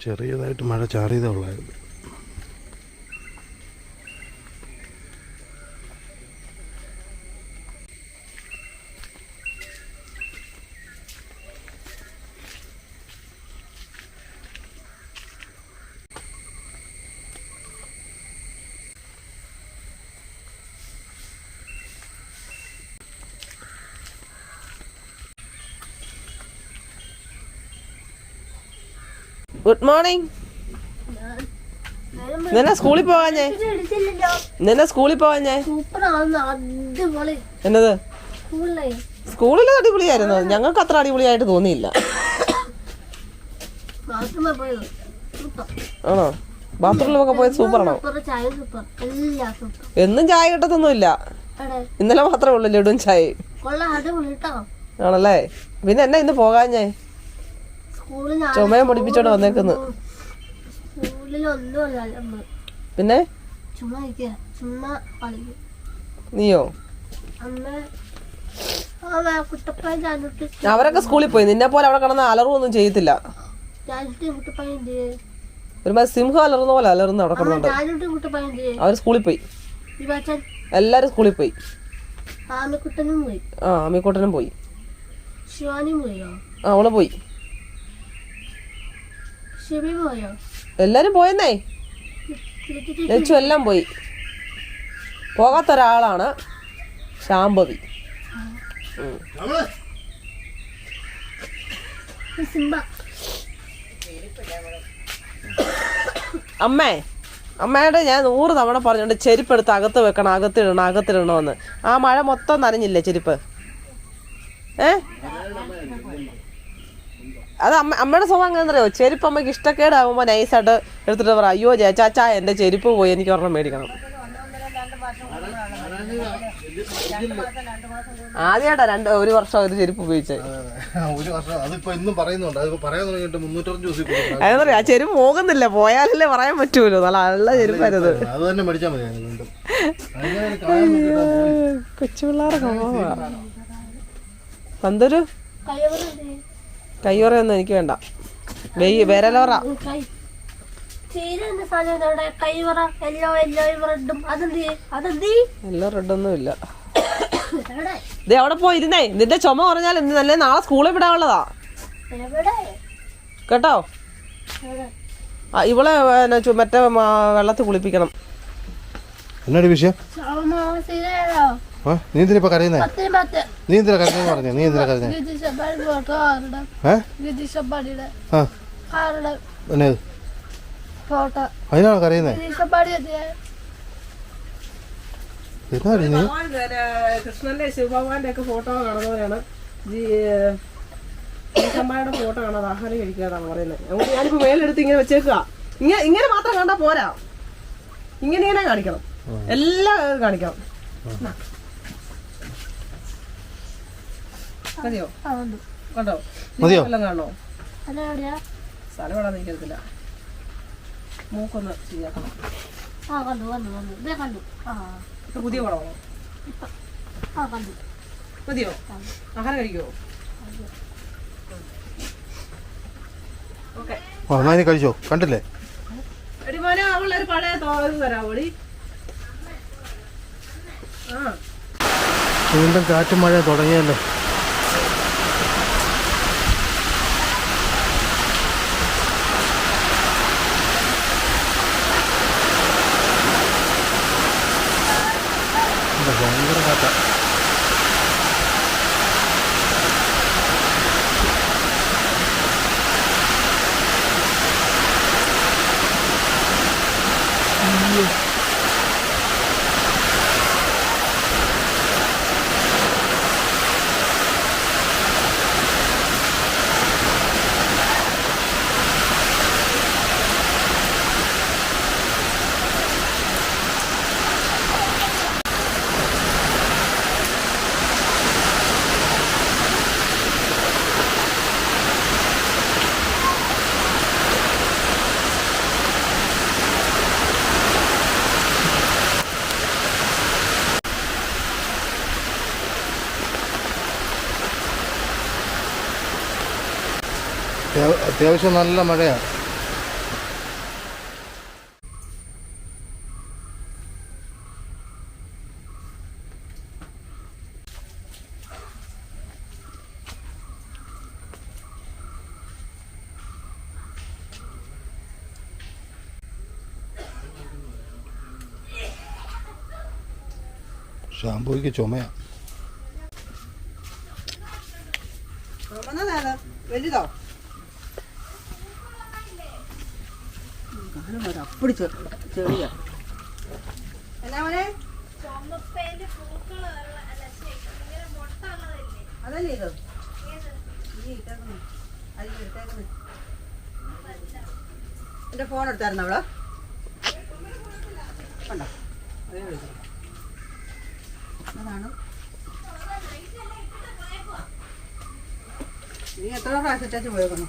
ചെറിയതായിട്ട് മഴ ചാറിയതേ ഉള്ളായിരുന്നു. Good morning നിന്നെ സ്കൂളിൽ പോവാഞ്ഞേ നിന്നെ സ്കൂളിൽ അടിപൊളി. എന്നത്? സ്കൂളിലെ. സ്കൂളിൽ അടിപൊളിയായിരുന്നു. ഞങ്ങൾക്ക് അത്ര അടിപൊളിയായിട്ട് തോന്നിയില്ല. ആണോ? ബാത്റൂമിലൊക്കെ പോയത് സൂപ്പറാണോ? എന്നും ചായ കിട്ടത്തൊന്നുമില്ല. ഇന്നലെ മാത്രമേ ഉള്ളൂ ലഡുവും ചായ ആണല്ലേ? പിന്നെ എന്നാ ഇന്ന് പോകാഞ്ഞേ? ചുമയും പിടിപ്പിച്ചോണ്ട് വന്നേക്കുന്നു. പിന്നെ? നീയോ? അവരൊക്കെ സ്കൂളിൽ പോയി. നിന്നെ പോലെ അവിടെ കിടന്ന അലറുമൊന്നും ചെയ്യത്തില്ല. ഒരുപാട് ഒരുമാതിരി സിംഹം അലറുന്ന പോലെ അലറുന്ന അവിടെ കിടന്നുണ്ട്. അവർ സ്കൂളിൽ പോയി. എല്ലാരും സ്കൂളിൽ പോയി. ആമിക്കുട്ടനും പോയി. ആ ആമിക്കുട്ടനും പോയി. ശിവാനിയും പോയോ? ആ അവൾ പോയോ. എല്ലാരും പോയെന്നേ? ലച്ചു എല്ലാം പോയി. പോകാത്ത ഒരാളാണ് ശാംഭവി അമ്മേ അമ്മയുടെ ഞാൻ നൂറ് തവണ പറഞ്ഞിട്ടുണ്ട് ചെരുപ്പ് എടുത്ത് അകത്ത് വെക്കണം അകത്തിടണം അകത്തിടണമെന്ന് ആ മഴ മൊത്തം നനഞ്ഞില്ലേ ചെരുപ്പ്? ഏ? അത് അമ്മ അമ്മയുടെ സ്വഭാവം അങ്ങനെ അറിയോ ചെരുപ്പ് അമ്മയ്ക്ക് ഇഷ്ടക്കേടാകുമ്പോൾ നൈസായിട്ട് എടുത്തിട്ട് പറ അയ്യോ ചേച്ചാച്ചാ എന്റെ ചെരുപ്പ് പോയി എനിക്ക് ഒരെണ്ണം മേടിക്കണം. ആദ്യമായിട്ടാ രണ്ട് ഒരു വർഷം ഒരു ചെരുപ്പ് ഉപയോഗിച്ചത്. അതെന്നറിയാം? ആ ചെരുപ്പ് പോകുന്നില്ല പോയാലല്ലേ പറയാൻ പറ്റൂലോ? നല്ല നല്ല ചെരുപ്പായിരുന്നു കൊച്ചുപിള്ളേർക്ക് എന്തൊരു കൊച്ചു കയ്യോറയൊന്നും എനിക്ക് വേണ്ട. വെയ് വിരലോറ. എല്ലോ റെഡൊന്നും ഇല്ല. ദേ അവിടെ പോയിരുന്നേ നിന്റെ ചുമ പറഞ്ഞാൽ ഇന്ന് നല്ല നാളെ സ്കൂളിൽ വിടാനുള്ളതാ. കേട്ടോ? ഇവളെ മറ്റേ വെള്ളത്തിൽ കുളിപ്പിക്കണം. എന്നൊരു വിഷയം? നീ എന്തിനാ ഇപ്പൊ കരയുന്നേ? നീ എന്തിനാ കരഞ്ഞെന്ന് പറഞ്ഞേ? നീ എന്തിനാ കരഞ്ഞേ? ഏ? അതിനാണ് കരയുന്നേ? കൃഷ്ണന്റെ ശിവഭഗവാന്റെ ഒക്കെ ഫോട്ടോ കാണുന്നവരാണ്. അമ്മയുടെ ഫോട്ടോ കാണാതെ ആഹാരം കഴിക്കാതാണ് പറയുന്നത് അതുകൊണ്ട് ഞാനിപ്പോ മേലെടുത്ത് ഇങ്ങനെ വെച്ചേക്കുക ഇങ്ങനെ ഇങ്ങനെ മാത്രം കണ്ടാ പോരാ. ഇങ്ങനെ ഇങ്ങനെ കാണിക്കണം. എല്ലാം കാണിക്കണം എന്നാ. മതിയോ? കണ്ടോ? മതിയോ? അതെവിടെയാ സ്ഥലം ഇവിടെ നിൽക്കത്തില്ല മൂക്കൊന്ന് ശരിയാക്കണം. പുതിയ കണ്ടു. മതിയോ? ആഹാരം കഴിക്കുമോ ഓക്കെ. കഴിച്ചോ? കണ്ടില്ലേ? എടി മോനെ അവളൊരു പഴയ വീണ്ടും കാറ്റും മഴ തുടങ്ങിയല്ലോ എന്താ ഭയങ്കര കാറ്റാ അത്യാവശ്യം നല്ല മഴയാണ് ഷാംപൂക്ക് ചുമയാ. വലുതോ? അപ്പടി ചെറിയ എന്നാ മോനെ? അതല്ലേ ഇത്. എന്റെ ഫോൺ എടുത്തായിരുന്നു അവൾ? കണ്ടോ? വിളിച്ചു അതാണ്. നീ എത്ര പ്രാവശ്യം ഇട്ടേച്ച് പോയേക്കുന്നു.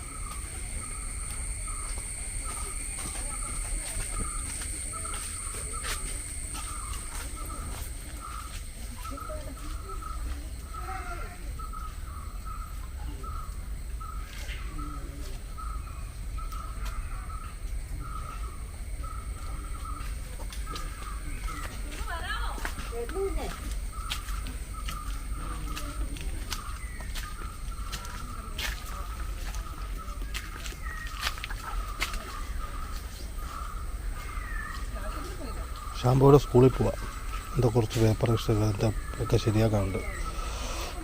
ഷാമ്പൂടെ സ്കൂളിൽ പോവാം. എന്താ കുറച്ച് പേപ്പർ എന്താ ഒക്കെ ശരിയാക്കാനുണ്ട്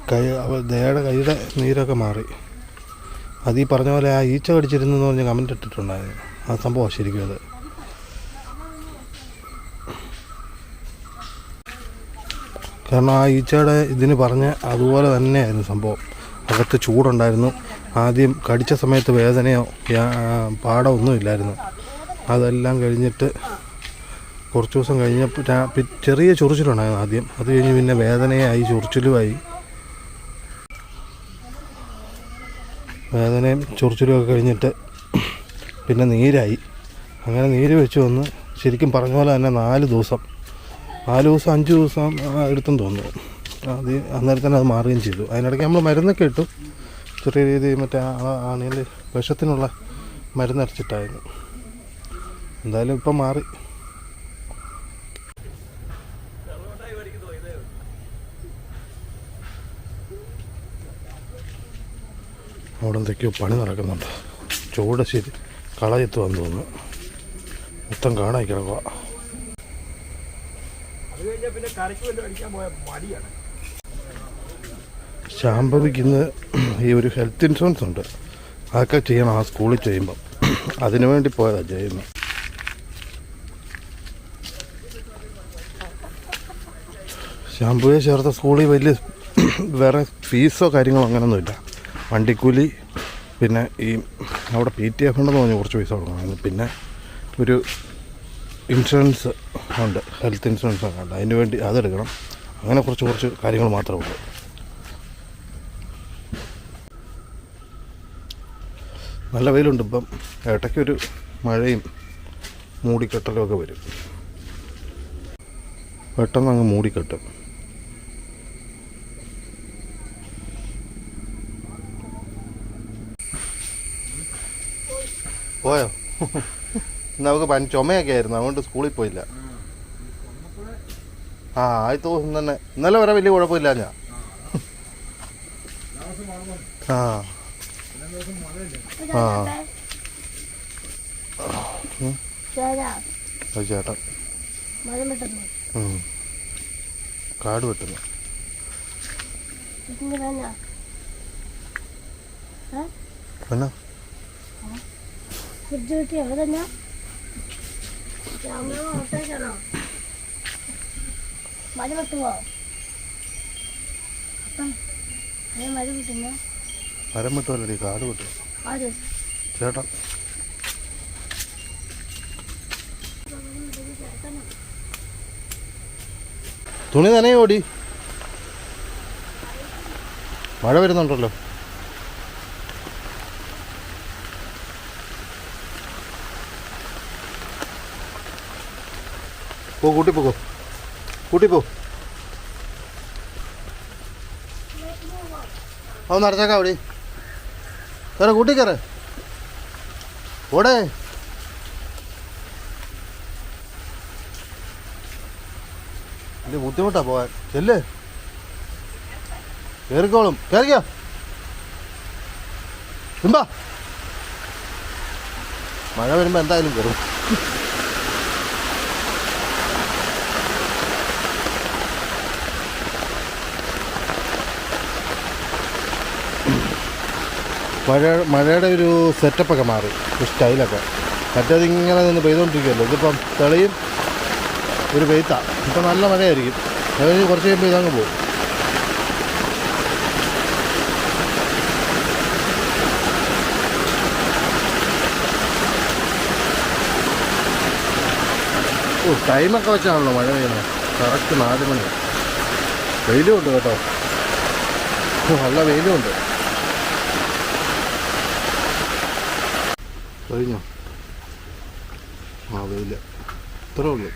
കൈ അവ ദയയുടെ കൈയുടെ നീരൊക്കെ മാറി. അത് ഈ പറഞ്ഞ പോലെ ആ ഈച്ച കടിച്ചിരുന്നു എന്ന് പറഞ്ഞ് കമന്റ് ഇട്ടിട്ടുണ്ടായിരുന്നു. ആ സംഭവമാണ് ശരിക്കും അത്. കാരണം ആ ഈച്ചയുടെ ഇതിന് പറഞ്ഞ അതുപോലെ തന്നെയായിരുന്നു സംഭവം. അകത്ത് ചൂടുണ്ടായിരുന്നു. ആദ്യം കടിച്ച സമയത്ത് വേദനയോ പാടോ ഒന്നും ഇല്ലായിരുന്നു. അതെല്ലാം കഴിഞ്ഞിട്ട് കുറച്ച് ദിവസം കഴിഞ്ഞപ്പോൾ ചെറിയ ചൊറിച്ചിലുണ്ടായിരുന്നു ആദ്യം. അത് കഴിഞ്ഞ് പിന്നെ വേദനയായി ചൊറിച്ചിലുമായി. വേദനയും ചൊറിച്ചിലും ഒക്കെ കഴിഞ്ഞിട്ട് പിന്നെ നീരായി. അങ്ങനെ നീര് വെച്ച് വന്ന് ശരിക്കും പറഞ്ഞ പോലെ തന്നെ നാല് ദിവസം നാല് ദിവസം അഞ്ച് ദിവസം എടുത്തെന്ന് തോന്നുന്നു. അത് അന്നേരം തന്നെ അത് മാറുകയും ചെയ്തു. അതിനിടയ്ക്ക് നമ്മൾ മരുന്നൊക്കെ ഇട്ടു. ചെറിയ രീതിയിൽ മറ്റേ ആണെങ്കിൽ വിഷത്തിനുള്ള മരുന്നരച്ചിട്ടായിരുന്നു എന്തായാലും ഇപ്പം മാറി. അവിടെ എന്തൊക്കെയോ പണി നടക്കുന്നുണ്ട്. ചൂട് ശരി കളയത്ത് വന്നു തോന്നുന്നു. മൊത്തം കാണാൻ കിടക്കുക ശാംഭവിക്കുന്ന ഈ ഒരു ഹെൽത്ത് ഇൻഷുറൻസ് ഉണ്ട്. അതൊക്കെ ചെയ്യണം ആ സ്കൂളിൽ ചെയ്യുമ്പം. അതിനു വേണ്ടി പോയതാണ് ചെയ്യുന്നത് ശാമ്പുവെ ചേർത്ത സ്കൂളിൽ വലിയ വേറെ ഫീസോ കാര്യങ്ങളോ അങ്ങനെയൊന്നുമില്ല വണ്ടിക്കൂലി പിന്നെ ഈ അവിടെ പി ടി എഫ് ഉണ്ടെന്ന് പറഞ്ഞ് കുറച്ച് പൈസ കൊടുക്കണം. പിന്നെ ഒരു ഇൻഷുറൻസ് ഉണ്ട് ഹെൽത്ത് ഇൻഷുറൻസ് ഒക്കെ ഉണ്ട്. അതിന് വേണ്ടി അതെടുക്കണം. അങ്ങനെ കുറച്ച് കുറച്ച് കാര്യങ്ങൾ മാത്രമേ ഉള്ളൂ. നല്ല വെയിലുണ്ട് ഇപ്പം. ഇടയ്ക്കൊരു മഴയും മൂടിക്കെട്ടലും ഒക്കെ വരും. പെട്ടെന്ന് അങ്ങ് മൂടിക്കെട്ടും. പോയോ? നമുക്ക് പനി ചുമയൊക്കെ ആയിരുന്നു. അതുകൊണ്ട് സ്കൂളിൽ പോയില്ല. ആ ആദ്യത്തെ ദിവസം തന്നെ. ഇന്നലെ വരെ വലിയ കുഴപ്പമില്ല ഞാൻ. ആ. ആ. ഉം. കാട് വെട്ടുന്നു. എന്നാ? ഫ്രിഡ്ജ് കിട്ടിയോ? അതന്നെ? മഴ അതേ മഴ പെട്ടുന്ന മരം വെട്ടുമല്ലടി കാട് വെട്ടു ചേട്ടൻ തുണി നനയോടി മഴ വരുന്നുണ്ടല്ലോ പോ കൂട്ടി പോകോ കൂട്ടി പോ. അത് നടച്ചേക്കാം അവിടെ. കയറ കൂട്ടി കയറ ഓടേ. വലിയ ബുദ്ധിമുട്ടാ പോവാൻ ചെല്ല്. കയറിക്കോളും കയറിക്കോ തുമ്പാ മഴ വരുമ്പോ എന്തായാലും കയറും മഴ മഴയുടെ ഒരു സെറ്റപ്പൊക്കെ മാറി സ്റ്റൈലൊക്കെ മറ്റേത് ഇങ്ങനെ നിന്ന് പെയ്തുകൊണ്ടിരിക്കുമല്ലോ ഇതിപ്പം തെളിയും ഒരു പെയ്ത്താണ് ഇപ്പം നല്ല മഴയായിരിക്കും. അത് കഴിഞ്ഞ് കുറച്ച് കഴിയുമ്പോൾ ഇതങ്ങ് പോകും ഓ ടൈമൊക്കെ വെച്ചാണല്ലോ മഴ പെയ്യുന്നത് കറക്റ്റ് നാല് മണി. വെയിലും ഉണ്ട് കേട്ടോ. നല്ല വെയിലും ഉണ്ട്. കഴിഞ്ഞോ? ആ വെയിൽ. ഇത്രേ ഉള്ളൂ?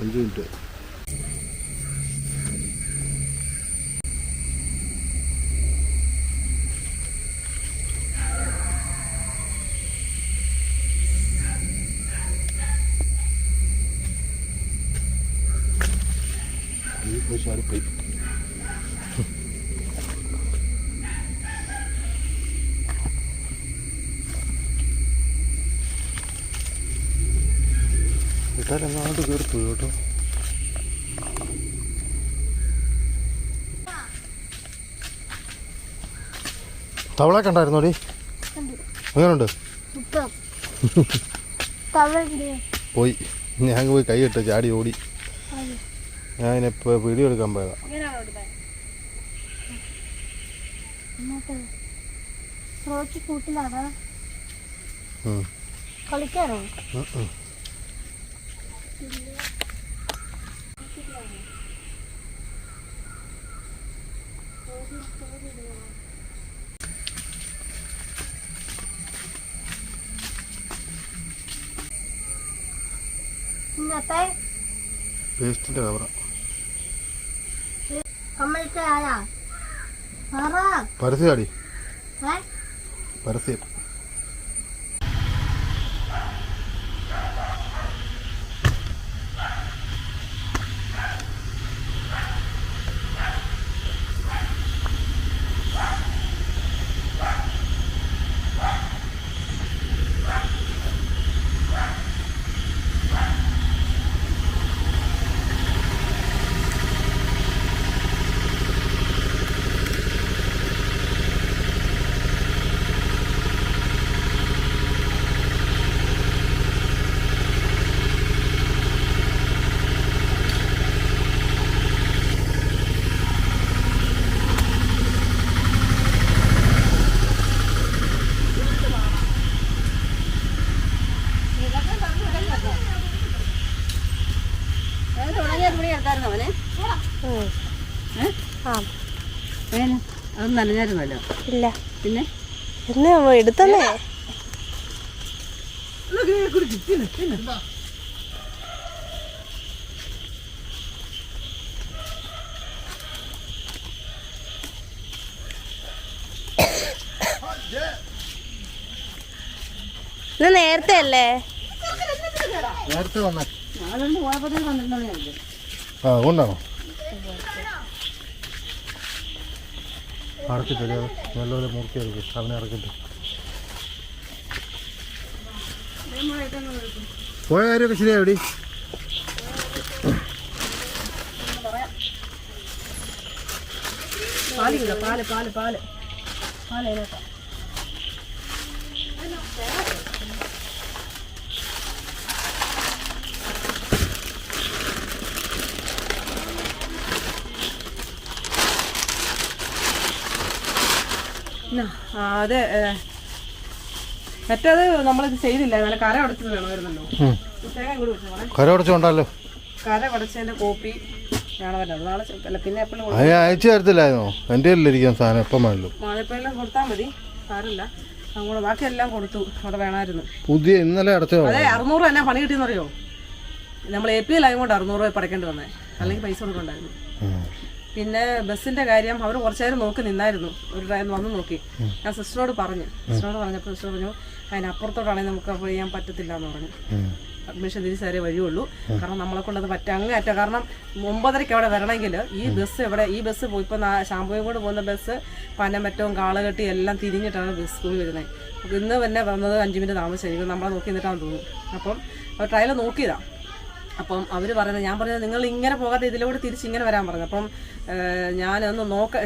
അഞ്ച് മിനിറ്റ്. തവളെ കണ്ടായിരുന്നോടി എങ്ങനെയുണ്ട് തവളുണ്ട് പോയി. ഞാൻ പോയി കൈ ഇട്ട് ചാടി ഓടി. ഞാൻ ഇപ്പോൾ വീഡിയോ എടുക്കാൻ പോയതാ. കളിക്കാനോ പേസ്റ്റിന്റെ കവറ പരസ്യമാടി. പരസ്യം. അത് നനഞ്ഞായിരുന്നല്ലോ. ഇല്ല. പിന്നെ? എന്നാ എടുത്തന്നേ ഇത് നേരത്തെ അല്ലേ? നേരത്തെ വന്നേ. അതുകൊണ്ട് അടച്ചിട്ട് നല്ലപോലെ മുറുക്കി അവനെ ഇറക്കിട്ട് പോയ കാര്യമൊക്കെ ശരിയാ എവിടെ പാൽ പാൽ പാൽ പാൽ. പാൽ അത് മറ്റേത് നമ്മളിത് ചെയ്തില്ല? നല്ല കര ഉടച്ചത് വേണമായിരുന്നല്ലോ. തേങ്ങ കൂടി വെച്ചു കര ഉടച്ചുകൊണ്ടല്ലോ. കര ഉടച്ചതിന്റെ കോപ്പി അയച്ചു തരത്തില്ലായിരുന്നോ? എന്റെ കയ്യിലിരിക്കാൻ സാധനം എപ്പം വേണല്ലോ മാലപ്പഴെല്ലാം കൊടുത്താൽ മതി. സാരമില്ല. അങ്ങോട്ട് ബാക്കിയെല്ലാം കൊടുത്തു. അവിടെ വേണമായിരുന്നു. പുതിയ ഇന്നലെ അടച്ചോ അതെ അറുന്നൂറ് തന്നെ പണി കിട്ടിയെന്നറിയോ? നമ്മൾ എ പി എൽ ആയതുകൊണ്ട് അറുന്നൂറ് രൂപ പടക്കേണ്ടി വന്നേ. അല്ലെങ്കിൽ പൈസ കൊടുക്കണ്ടായിരുന്നു. പിന്നെ ബസ്സിന്റെ കാര്യം അവർ കുറച്ചു നേരം നോക്കി നിന്നായിരുന്നു. ഒരു ഡ്രൈവർ വന്ന് നോക്കി. ഞാൻ സിസ്റ്ററോട് പറഞ്ഞു. സിസ്റ്ററോട് പറഞ്ഞപ്പോൾ സിസ്റ്റർ പറഞ്ഞു അതിനപ്പുറത്തോട്ടാണെങ്കിൽ നമുക്ക് അപ്പോൾ ചെയ്യാൻ പറ്റത്തില്ല എന്ന് പറഞ്ഞു അഡ്മിഷൻ തിരിച്ചറിയേ വഴിയുള്ളൂ. കാരണം നമ്മളെ കൊണ്ടത് പറ്റ അങ്ങേ അറ്റ കാരണം ഒമ്പതരയ്ക്ക് അവിടെ വരണമെങ്കിൽ ഈ ബസ് ഇവിടെ ഈ ബസ് പോയി ഇപ്പം ശാമ്പൂയും കൂടെ പോകുന്ന ബസ് പനമറ്റവും കാളുകെട്ടി എല്ലാം തിരിഞ്ഞിട്ടാണ് ബസ് സ്കൂളിൽ വരുന്നത്. ഇന്ന് തന്നെ വന്നത് അഞ്ച് മിനിറ്റ് താമസിച്ചിരിക്കും നമ്മളെ നോക്കി നിന്നിട്ടാന്ന് തോന്നുന്നു. അപ്പം ട്രയൽ നോക്കിയതാ. അപ്പം അവർ പറയുന്നത് ഞാൻ പറഞ്ഞത് നിങ്ങൾ ഇങ്ങനെ പോകാതെ ഇതിലൂടെ തിരിച്ച് ഇങ്ങനെ വരാൻ പറഞ്ഞു അപ്പം ഞാനൊന്ന് നോക്ക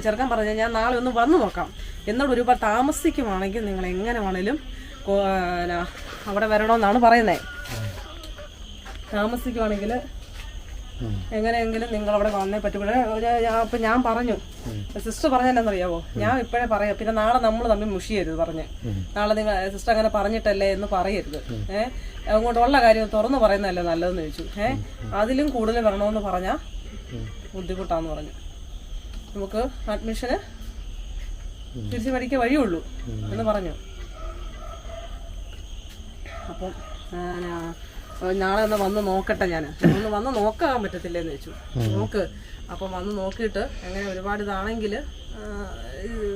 ചെറുക്കാൻ പറഞ്ഞു ഞാൻ നാളെ ഒന്ന് വന്ന് നോക്കാം. എന്നോട് ഒരുപാട് താമസിക്കുവാണെങ്കിൽ നിങ്ങൾ എങ്ങനെ വേണേലും അവിടെ വരണമെന്നാണ് പറയുന്നത് താമസിക്കുവാണെങ്കിൽ എങ്ങനെയെങ്കിലും നിങ്ങൾ അവിടെ വന്നേ ഞാൻ- അപ്പൊ ഞാൻ പറഞ്ഞു. സിസ്റ്റർ പറഞ്ഞെന്നറിയാവോ? ഞാൻ ഇപ്പോഴേ പറയാം. പിന്നെ നാളെ നമ്മൾ തമ്മിൽ മുഷിയരുത് പറഞ്ഞ്. നാളെ നിങ്ങൾ സിസ്റ്റർ അങ്ങനെ പറഞ്ഞിട്ടല്ലേ എന്ന് പറയരുത്. ഏഹ് അങ്ങോട്ടുള്ള കാര്യം തുറന്നു പറയുന്നതല്ലേ നല്ലതെന്ന് ചോദിച്ചു. ഏഹ് അതിലും കൂടുതൽ വരണമെന്ന് പറഞ്ഞാൽ ബുദ്ധിമുട്ടാന്ന് പറഞ്ഞു. നമുക്ക് അഡ്മിഷന് തിരിച്ചു പഠിക്കാൻ വഴിയുള്ളൂ എന്ന് പറഞ്ഞു. അപ്പം നാളെ ഒന്ന് വന്ന് നോക്കട്ടെ ഞാൻ ഒന്ന് വന്ന് നോക്കാൻ പറ്റത്തില്ലെന്ന് വെച്ചു നോക്ക്. അപ്പം വന്ന് നോക്കിയിട്ട് അങ്ങനെ ഒരുപാട് ഇതാണെങ്കിൽ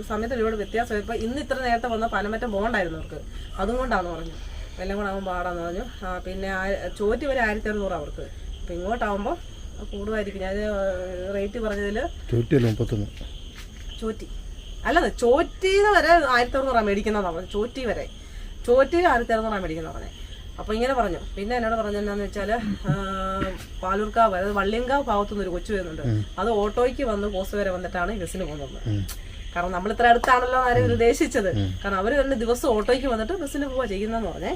സമയത്ത് ഒരുപാട് വ്യത്യാസം. ഇപ്പം ഇന്ന് ഇത്ര നേരത്തെ വന്ന പനമറ്റം പോകണ്ടായിരുന്നു അവർക്ക്. അതും കൊണ്ടാന്ന് പറഞ്ഞു. എല്ലാം കൂടെ ആകുമ്പോൾ പാടാന്ന് പറഞ്ഞു. പിന്നെ ആ- ചോറ്റി വരെ ആയിരത്തി അറുന്നൂറ് അവർക്ക്. അപ്പം ഇങ്ങോട്ടാകുമ്പോൾ കൂടുമായിരിക്കും ഞാൻ റേറ്റ് പറഞ്ഞതിൽ ചോറ്റി. അല്ലത് ചോറ്റീന്ന് വരെ ആയിരത്തി അറുന്നൂറാണ് മേടിക്കുന്നതാണ് പറഞ്ഞത്. ചോറ്റി വരെ. ചോറ്റി ആയിരത്തി അറുന്നൂറാണ് മേടിക്കുന്നത് പറഞ്ഞത് അപ്പൊ ഇങ്ങനെ പറഞ്ഞു. പിന്നെ എന്നോട് പറഞ്ഞു എന്താന്ന് വെച്ചാൽ ആ, പാലൂർക്കാവ് അതായത് വള്ളിയങ്കാവ് ഭാഗത്തുനിന്ന് ഒരു കൊച്ചു വരുന്നുണ്ട്. അത് ഓട്ടോയ്ക്ക് വന്ന് പോസ്റ്റ് വരെ വന്നിട്ടാണ് ബസ്സിന് പോകുന്നത്. കാരണം നമ്മൾ ഇത്ര അടുത്താണല്ലോ ആരും ഉദ്ദേശിച്ചത്. കാരണം അവർ തന്നെ ദിവസം ഓട്ടോയ്ക്ക് വന്നിട്ട് ബസ്സിന് പോവാ ചെയ്യുന്നതെന്ന് പറഞ്ഞേ.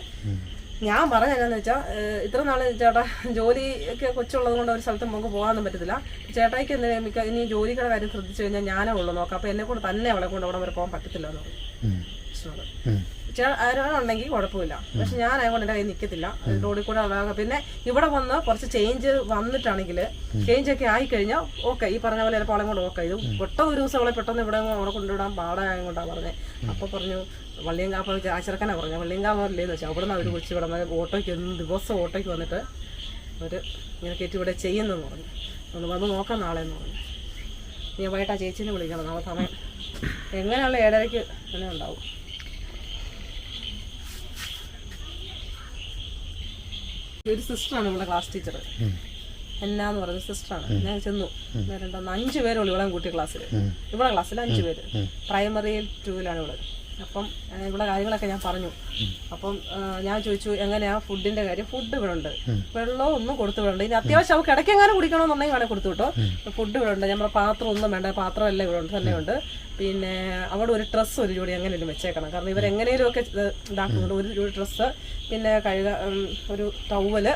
ഞാൻ പറഞ്ഞ എന്നാന്ന് വെച്ചാൽ ഇത്ര നാൾ ചേട്ടാ ജോലി ഒക്കെ കൊച്ചുള്ളത് കൊണ്ട് ഒരു സ്ഥലത്ത് നമുക്ക് പോകാനൊന്നും പറ്റത്തില്ല. ചേട്ടായിക്ക് എന്തെങ്കിലും മിക്ക ഇനി ജോലിയുടെ കാര്യം ശ്രദ്ധിച്ചു കഴിഞ്ഞാൽ ഞാനേ ഉള്ളൂ നോക്കാം. അപ്പൊ എന്നെ കൊണ്ട് തന്നെ അവളെ കൊണ്ട് അവിടെ വരെ പോകാൻ പറ്റത്തില്ല എന്ന് പറഞ്ഞു. ആരാളുണ്ടെങ്കിൽ കുഴപ്പമില്ല. പക്ഷെ ഞാൻ അതുകൊണ്ട് എന്റെ കയ്യിൽ നിൽക്കത്തില്ല. റോഡിൽ കൂടെ ഉള്ള- പിന്നെ ഇവിടെ വന്ന് കുറച്ച് ചേഞ്ച് വന്നിട്ടാണെങ്കിൽ ചേഞ്ച് ഒക്കെ ആയി കഴിഞ്ഞാൽ ഓക്കെ ഈ പറഞ്ഞ പോലെ ചിലപ്പോൾ അവളെ കൊണ്ട് ഓക്കെ ഇത് പെട്ടെന്ന് ഒരു ദിവസം അവളെ പെട്ടെന്ന് ഇവിടെ അവിടെ കൊണ്ടുവിടാൻ പാടായ കൊണ്ടാണ് പറഞ്ഞത് അപ്പോൾ പറഞ്ഞു വള്ളിയങ്കാപ്പ് ആശിറക്കനാ പറഞ്ഞു. വള്ളിയങ്കാവല്ലേന്ന് വെച്ചാൽ അവിടെ നിന്ന് അവർ വിളിച്ച് ഇവിടെ ഓട്ടോയ്ക്ക് ദിവസം ഓട്ടോയ്ക്ക് വന്നിട്ട് അവർ ഇങ്ങനെ കയറ്റി ഇവിടെ ചെയ്യുന്നെന്ന് പറഞ്ഞു. ഒന്ന് വന്ന് നോക്കാം നാളെ എന്ന് പറഞ്ഞു. ഞാൻ വൈകിട്ട് ആ ചേച്ചീനെ വിളിക്കണം. നാളെ സമയം. എങ്ങനെയുള്ള ഏഴരയ്ക്ക് തന്നെ ഉണ്ടാവും. ഒരു സിസ്റ്ററാണ് നമ്മുടെ ക്ലാസ് ടീച്ചർ എന്നാന്ന് പറഞ്ഞ സിസ്റ്ററാണ് ഞാൻ ചെന്നു. അഞ്ചു അഞ്ച് പേരുള്ളൂ ഇവിടെ കൂട്ടിയ ക്ലാസ്സിൽ ഇവിടെ ക്ലാസ്സിൽ അഞ്ച് പേര്. പ്രൈമറി ടൂവിലാണ് ഇവിടെ. അപ്പം ഇവിടെ കാര്യങ്ങളൊക്കെ ഞാൻ പറഞ്ഞു. അപ്പം ഞാൻ ചോദിച്ചു എങ്ങനെയാ ഫുഡിന്റെ കാര്യം? ഫുഡ് ഇവിടെ ഉണ്ട് വെള്ളവും ഒന്നും കൊടുത്തു വിടണ്ട. ഇനി അത്യാവശ്യം അവർക്ക് ഇടയ്ക്ക് എങ്ങനെ കുടിക്കണമെന്നുണ്ടെങ്കിൽ വേണേൽ കൊടുത്തു വിട്ടോ. ഫുഡ് ഇവിടെ ഉണ്ട് നമ്മുടെ പാത്രം ഒന്നും വേണ്ട. പാത്രം എല്ലാം ഇവിടെ ഉണ്ട്. തന്നെ ഉണ്ട് പിന്നെ അവിടെ ഒരു ഡ്രസ്സ് ഒരു ജോഡി എങ്ങനെയും വെച്ചേക്കണം. കാരണം ഇവർ എങ്ങനെയും ഒക്കെ ഇത് ഇതാക്കുന്നുണ്ട്. ഒരു ജോഡി ഡ്രസ്സ് പിന്നെ കഴുക ഒരു ടവൽ.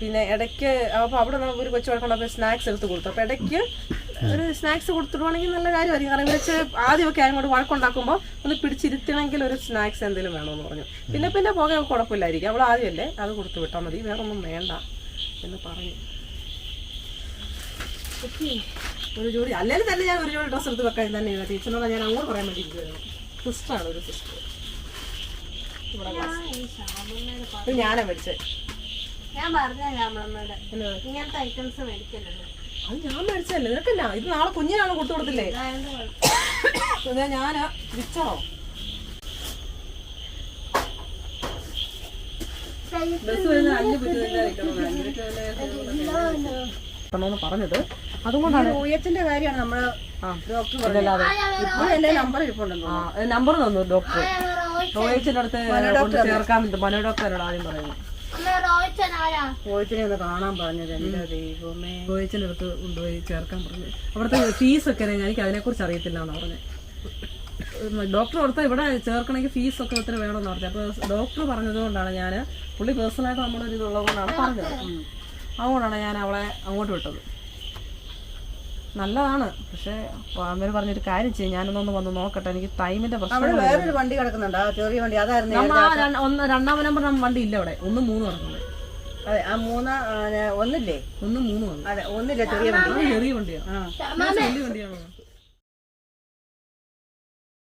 പിന്നെ ഇടയ്ക്ക് അപ്പോൾ അവിടെ ഒരു കൊച്ചു വഴക്കുണ്ടപ്പോൾ സ്നാക്സ് എടുത്ത് കൊടുത്തു. അപ്പോൾ ഇടയ്ക്ക് ഒരു സ്നാക്സ് കൊടുത്തിടുവാണെങ്കിൽ നല്ല കാര്യമായിരിക്കും. കാരണം ഇവർ ആദ്യമൊക്കെ അങ്ങോട്ട് കൊണ്ട് വഴക്കുണ്ടാക്കുമ്പോൾ ഒന്ന് പിടിച്ചിരുത്തണമെങ്കിൽ ഒരു സ്നാക്സ് എന്തെങ്കിലും എന്ന് പറഞ്ഞു. പിന്നെ പിന്നെ പോകാൻ കുഴപ്പമില്ലായിരിക്കും. അവൾ ആദ്യമല്ലേ അത് കൊടുത്തു വിട്ടാൽ മതി. വേറൊന്നും വേണ്ട എന്ന് പറഞ്ഞു. ഒരു ജോഡി. അല്ലെങ്കിൽ തന്നെ ഞാൻ ഒരു ജോഡി ഡ്രസ്സ് എടുത്ത് വെക്കാൻ തന്നെ ടീച്ചറിനോട് ഞാൻ അങ്ങോട്ട് പറയാൻ വേണ്ടി സിസ്റ്ററാണ് ഒരു സിസ്റ്റർ. ഞാനാ മേടിച്ചത് ഞാൻ പറഞ്ഞ ഇങ്ങനത്തെ ഐറ്റംസ് മേടിക്കലുണ്ട്. അത് ഞാൻ മേടിച്ചതല്ലേ നിനക്കല്ല ഇത് നാളെ കുഞ്ഞിനാണ് കൊടുത്തു കൊടുത്തില്ലേ. ഇത് ഞാൻ വിച്ചണോ ബസ് വരുന്ന അഞ്ച് മിനിറ്റ് തന്നെ പറഞ്ഞത് അതുകൊണ്ടാണ് ഊയത്തിന്റെ കാര്യമാണ് നമ്മൾ ഡോക്ടർ അല്ലാതെ ഇപ്പോൾ എന്റെ നമ്പർ നമ്പർ തന്നു ഡോക്ടർ റോയിച്ചിന്റെ അടുത്ത് ചേർക്കാൻ പറ്റും മനോ ഡോക്ടറോട് ആദ്യം പറയുന്നു റോയിച്ചനാരാ ഒന്ന് കാണാൻ പറഞ്ഞത് എന്റെ ദൈവമേ. റോയിച്ചിന്റെ അടുത്ത് കൊണ്ടുപോയി ചേർക്കാൻ പറഞ്ഞു. അവിടുത്തെ ഫീസ് ഒക്കെ എനിക്ക് അതിനെക്കുറിച്ച് അറിയത്തില്ല എന്ന് പറഞ്ഞു ഡോക്ടർ കൊടുത്ത ഇവിടെ ചേർക്കണമെങ്കിൽ ഫീസ് ഒക്കെ ഒത്തിരി വേണമെന്ന് പറഞ്ഞു. അപ്പോൾ ഡോക്ടർ പറഞ്ഞത് കൊണ്ടാണ് ഞാൻ പുള്ളി പേഴ്സണലായിട്ട് നമ്മുടെ ഒരു ഇതുള്ളത് കൊണ്ടാണ് പറഞ്ഞത് അതുകൊണ്ടാണ് ഞാൻ അവളെ അങ്ങോട്ട് വിട്ടത്. നല്ലതാണ്. പക്ഷേ അവർ പറഞ്ഞൊരു കാര്യം ചെയ്യും. ഞാനൊന്നൊന്ന് വന്ന് നോക്കട്ടെ. എനിക്ക് ടൈമിന്റെ പ്രശ്നം വേറൊരു വണ്ടി കിടക്കുന്നുണ്ട്. ആ ചെറിയ വണ്ടി. അതായിരുന്നു രണ്ട്- ഒന്ന് രണ്ടാം നമ്പർ വണ്ടി ഇല്ല അവിടെ. ഒന്ന് മൂന്ന് നടക്കുന്നത് അതെ ആ മൂന്ന് ഒന്നില്ലേ? ഒന്ന് മൂന്ന് അതെ ഒന്നില്ലേ? ചെറിയ വണ്ടി ചെറിയ വണ്ടിയാണ് വലിയ വണ്ടിയാണോ